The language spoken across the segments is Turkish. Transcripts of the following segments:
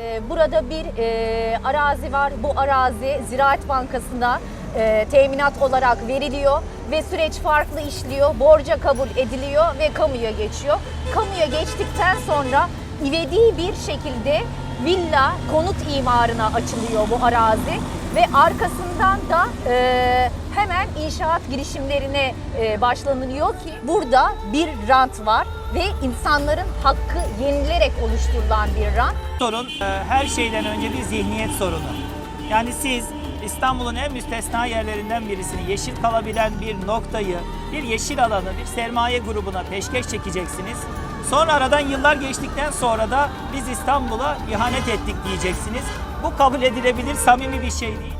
Ee, Burada bir e, arazi var. Bu arazi Ziraat Bankası'na e, teminat olarak veriliyor ve süreç farklı işliyor. Borca kabul ediliyor ve kamuya geçiyor. Kamuya geçtikten sonra ivedi bir şekilde villa konut imarına açılıyor bu arazi ve arkasından da e, hemen inşaat girişimlerine e, başlanılıyor ki burada bir rant var ve insanların hakkı yenilerek oluşturulan bir rant. sorun e, her şeyden önce bir zihniyet sorunu. Yani siz İstanbul'un en müstesna yerlerinden birisini, yeşil kalabilen bir noktayı, bir yeşil alanı, bir sermaye grubuna peşkeş çekeceksiniz. Sonra aradan yıllar geçtikten sonra da biz İstanbul'a ihanet ettik diyeceksiniz. Bu kabul edilebilir, samimi bir şey değil.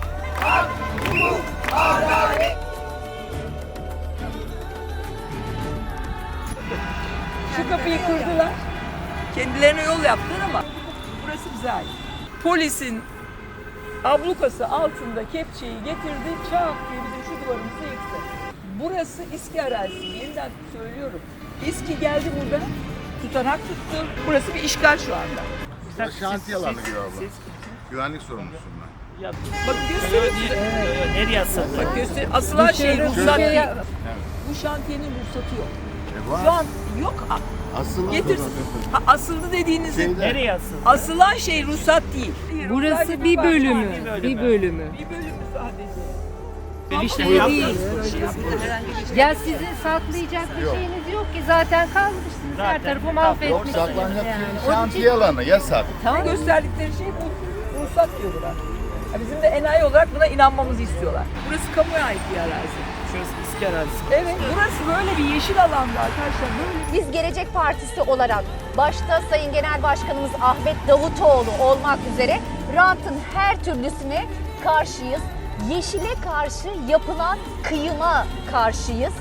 Şu kapıyı kırdılar. Kendilerine yol yaptılar ama burası bize ait. Polisin ablukası altında kepçeyi getirdi, çak diye bizim şu duvarımızı yıktı. Burası İSKİ arazisi. Yeniden söylüyorum. İSKİ geldi burada, tutanak tuttu. Burası bir işgal şu anda. Burası şantiye alanı gibi abla. siz- Güvenlik sorumlusuyum ben. Ya, Bakın göstereyim size. nereye asıldı? Bak göster. Asılan şey ruhsat değil. Bu şantiyenin ruhsatı yok. E var. Şu an yok. A- Asılı Getirsin. Ha, asıldı dediğinizin Şeyde, Nereye asıldı? asılan şey ruhsat değil. Burası bir bölümü, Bir bölümü. bir bölümü. Bir bölümü sadece. İşte Değil. yaptınız. Ya sizin saklayacak bir Yok. şeyiniz yok ki zaten kazmışsınız her Zaten. tarafı Yok mahvetmişsiniz saklanacak yani. bir şantiye alanı yasak. Tamam. Gösterdikleri şey bu. Ruhsat diyorlar. Ya bizim de enayi olarak buna inanmamızı istiyorlar. Burası kamuya ait bir arazi. Şurası İSKİ arazisi. Evet, burası böyle bir yeşil alanda arkadaşlar. Böyle Biz Gelecek Partisi olarak başta Sayın Genel Başkanımız Ahmet Davutoğlu olmak üzere rantın her türlüsüne karşıyız. Yeşile karşı yapılan kıyıma karşıyız.